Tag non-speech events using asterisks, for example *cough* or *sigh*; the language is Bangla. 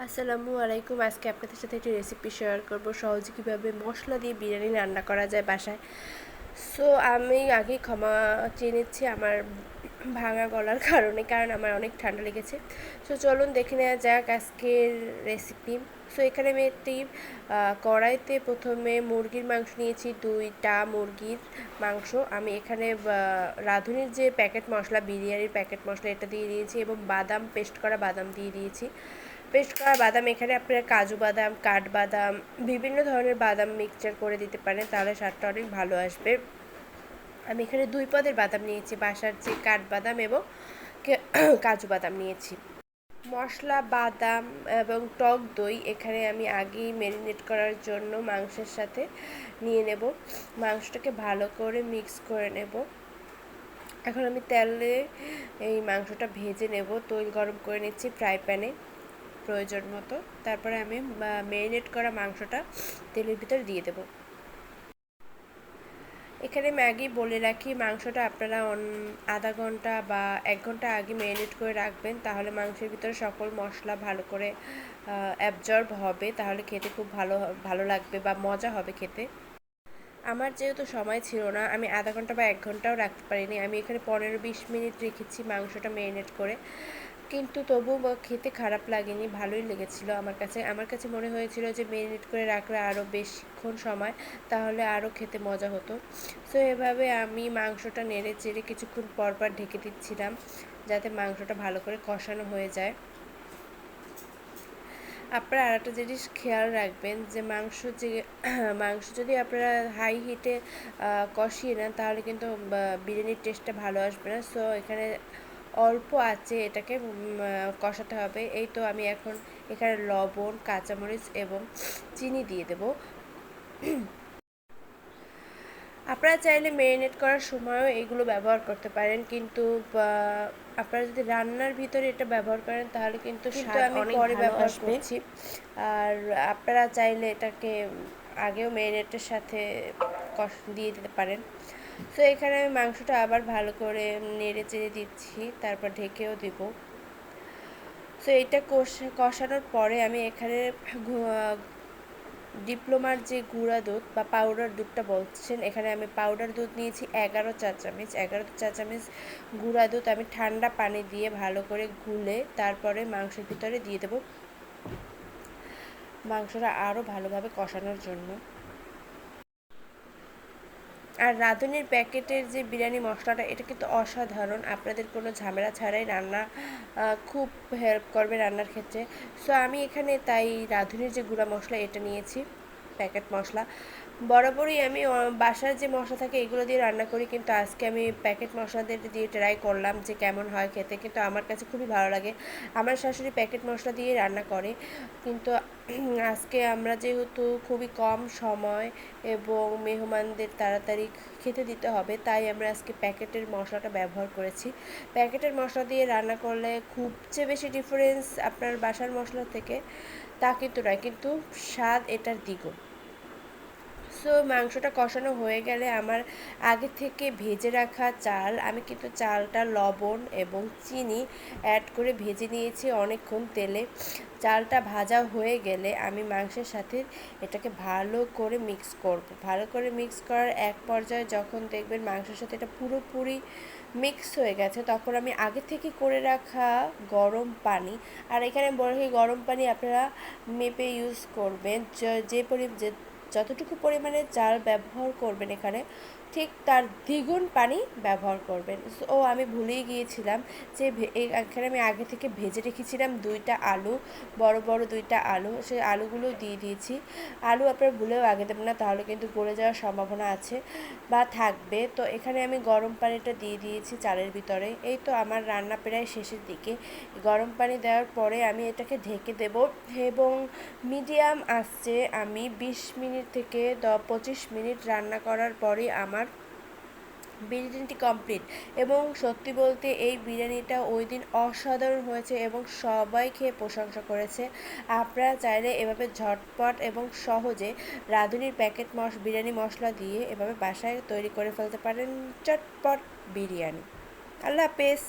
আসসালামু আলাইকুম। আজকে আপনাদের সাথে একটি রেসিপি শেয়ার করব। সহজে কীভাবে মশলা দিয়ে বিরিয়ানি রান্না করা যায় বাসায়। সো আমি আগে ক্ষমা চেয়ে নিচ্ছি আমার ভাঙা গলার কারণে, কারণ আমার অনেক ঠান্ডা লেগেছে। সো চলুন দেখে নেওয়া যাক আজকের রেসিপি সো এখানে আমি একটি কড়াইতে প্রথমে মুরগির মাংস নিয়েছি, দুইটা মুরগির মাংস। আমি এখানে রাঁধুনির যে প্যাকেট মশলা, বিরিয়ানির প্যাকেট মশলা, এটা দিয়ে দিয়েছি এবং বাদাম পেস্ট করা বাদাম দিয়ে দিয়েছি। পেস্ট করা বাদাম, এখানে আপনারা কাজু বাদাম, কাঠবাদাম, বিভিন্ন ধরনের বাদাম মিক্সচার করে দিতে পারেন, তাহলে স্বাদটা অনেক ভালো আসবে। আমি এখানে দুই পদের বাদাম নিয়েছি, বাসার যে কাঠবাদাম এবং কাজু বাদাম নিয়েছি। মশলা, বাদাম এবং টক দই এখানে আমি আগেই ম্যারিনেট করার জন্য মাংসের সাথে নিয়ে নেব। মাংসটাকে ভালো করে মিক্স করে নেব। এখন আমি তেলে এই মাংসটা ভেজে নেব, তৈল গরম করে নিচ্ছি ফ্রাই প্যানে প্রয়োজন মতো। তারপরে আমি ম্যারিনেট করা মাংসটা তেলের ভিতরে দিয়ে দেব। এখানে ম্যাগি বলে রাখি, মাংসটা আপনারা আধা ঘণ্টা বা এক ঘণ্টা আগে ম্যারিনেট করে রাখবেন, তাহলে মাংসের ভিতরে সকল মশলা ভালো করে অ্যাবজর্ব হবে, তাহলে খেতে খুব ভালো ভালো লাগবে বা মজা হবে খেতে। আমার যেহেতু সময় ছিল না, আমি আধা ঘণ্টা বা এক ঘন্টাও রাখতে পারিনি। আমি এখানে পনেরো বিশ মিনিট রেখেছি মাংসটা ম্যারিনেট করে। কিন্তু তবু খেতে খারাপ লাগেনি, ভালোই লেগেছিল আমার কাছে। আমার কাছে মনে হয়েছিল যে, মেরিনেট করে রাখলে আরও বেশিক্ষণ সময়, তাহলে আরও খেতে মজা হতো। সো এভাবে আমি মাংসটা নেড়ে চেড়ে কিছুক্ষণ পরপর ঢেকে দিচ্ছিলাম, যাতে মাংসটা ভালো করে কষানো হয়ে যায়। আপনারা আর একটা জিনিস খেয়াল রাখবেন যে, মাংস যে, *clears throat* মাংস যদি আপনারা হাই হিটে কষিয়ে নেন, তাহলে কিন্তু বিরিয়ানির টেস্টটা ভালো আসবে না। সো এখানে অল্প আছে এটাকে কষাতে হবে। এই তো আমি এখন এখানে লবণ কাঁচামরিচ এবং চিনি দিয়ে দেব। আপনারা চাইলে মেরিনেট করার সময়ও এগুলো ব্যবহার করতে পারেন কিন্তু আপনারা যদি রান্নার ভিতরে এটা ব্যবহার করেন তাহলে কিন্তু আমি পরে ব্যবহার করছি। আর আপনারা চাইলে এটাকে আগেও মেরিনেটের সাথে দিয়ে দিতে পারেন। তো এখানে আমি মাংসটা আবার ভালো করে নেড়ে চেড়ে দিচ্ছি, তারপর ঢেকেও দিব। তো এটা কষানোর পরে আমি এখানে ডিপ্লোমার যে গুঁড়া দুধ বা পাউডার দুধটা বলছেন, এখানে আমি পাউডার দুধ নিয়েছি এগারো চা চামচ এগারো চা চামচ গুঁড়া দুধ আমি ঠান্ডা পানি দিয়ে ভালো করে গুলে তারপরে মাংসের ভিতরে দিয়ে দেবো। মাংসটা আরও ভালোভাবে কষানোর জন্য। আর রাঁধুনির প্যাকেটের যে বিরিয়ানি মশলাটা, এটা কিন্তু অসাধারণ। আপনাদের কোনো ঝামেলা ছাড়াই রান্না খুব হেল্প করবে রান্নার ক্ষেত্রে। সো আমি এখানে তাই রাঁধুনির যে গুঁড়া মশলা, এটা নিয়েছি প্যাকেট মশলা। বরাবরই আমি বাসার যে মশলা থাকে এগুলো দিয়ে রান্না করি। কিন্তু আজকে আমি প্যাকেট মশলাদের দিয়ে ট্রাই করলাম যে কেমন হয় খেতে। কিন্তু আমার কাছে খুবই ভালো লাগে। আমার শাশুড়ি প্যাকেট মশলা দিয়ে রান্না করে। কিন্তু *clears throat* আজকে আমরা যেহেতু খুবই কম সময় এবং মেহমানদের তাড়াতাড়ি খেতে দিতে হবে, তাই আমরা আজকে প্যাকেটের মশলাটা ব্যবহার করেছি। প্যাকেটের মশলা দিয়ে রান্না করলে খুব চেয়ে বেশি ডিফারেন্স আপনার বাসার মশলা থেকে তা কিন্তু নয়, কিন্তু স্বাদ এটার দ্বিগুণ। সো মাংসটা কষানো হয়ে গেলে আমার আগে থেকে ভেজে রাখা চাল, আমি কিন্তু চালটা লবণ এবং চিনি অ্যাড করে ভেজে নিয়েছি অনেকক্ষণ তেলে। চালটা ভাজা হয়ে গেলে আমি মাংসের সাথে এটাকে ভালো করে মিক্স করব। ভালো করে মিক্স করার এক পর্যায়ে যখন দেখবেন মাংসের সাথে এটা পুরোপুরি মিক্স হয়ে গেছে, তখন আমি আগে থেকে করে রাখা গরম পানি, আর এখানে বলে গরম পানি আপনারা মেপে ইউজ করবেন। যে পরি, যে যতটুকু পরিমাণে চাল ব্যবহার করবেন এখানে ঠিক তার দ্বিগুণ পানি ব্যবহার করবেন। ও, আমি ভুলেই গিয়েছিলাম যে এখানে আমি আগে থেকে ভেজে রেখেছিলাম দুইটা আলু, বড় বড় দুইটা আলু, সেই আলুগুলো দিয়ে দিয়েছি। আলু আপনার ভুলেও আগে দেবেন না, তাহলে কিন্তু গলে যাওয়ার সম্ভাবনা আছে বা থাকবে। তো, এখানে আমি গরম পানিটা দিয়ে দিয়েছি চালের ভিতরে। এই তো আমার রান্না প্রায় শেষের দিকে। গরম পানি দেওয়ার পরে আমি এটাকে ঢেকে দেব এবং মিডিয়াম আসছে আমি বিশ মিনিট থেকে পঁচিশ মিনিট রান্না করার পরে আমার বিরিয়ানিটি কমপ্লিট এবং সত্যি বলতে এই বিরিয়ানিটা ওই দিন অসাধারণ হয়েছে এবং সবাই খেয়ে প্রশংসা করেছে। আপনারা চাইলে এভাবে ঝটপট এবং সহজে রাঁধুনির প্যাকেট মশ বিরিয়ানি মশলা দিয়ে এভাবে বাসায় তৈরি করে ফেলতে পারেন। চটপট বিরিয়ানি। আল্লাহ হাফেজ।